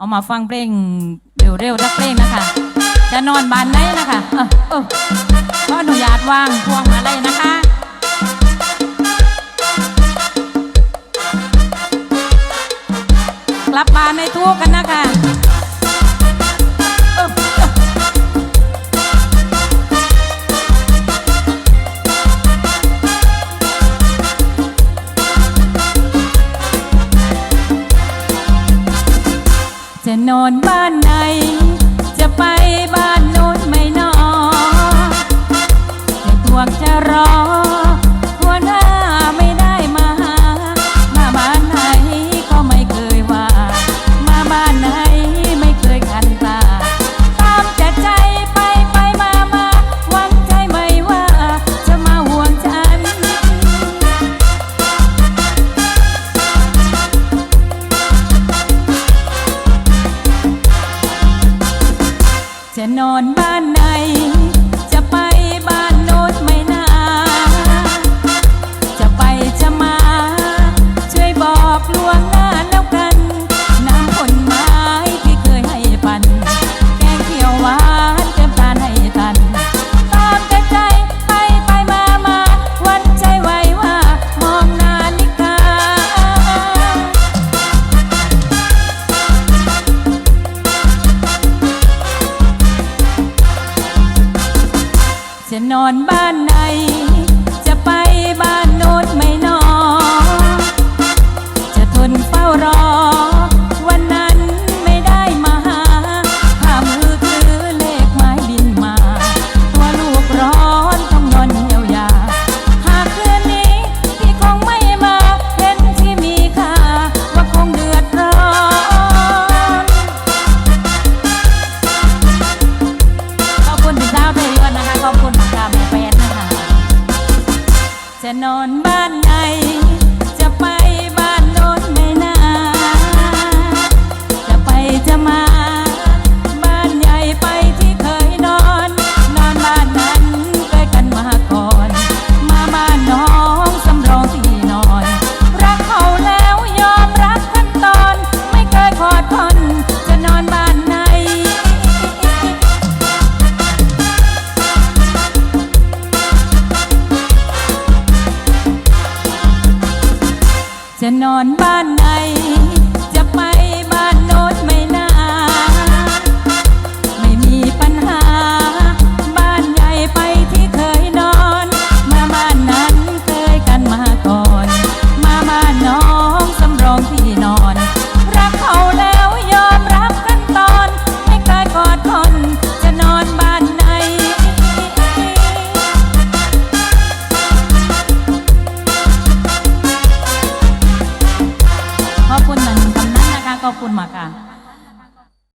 เอามาฟังเพลงเร็วๆสักเพลงนะคะ จะนอนบานไหนนะคะเออก็อนุญาตว่างพวงมาเลยนะคะกลับบ้านในทุกกันนะคะ นอนบ้านไหน จะไปบ้านโน้นไม่นอนไม่ตัวงจะรอ จะนอนบ้านไหน นอนบ้าน นอนบ้านไน จะนอนบ้านไหน ขอบคุณมากค่ะ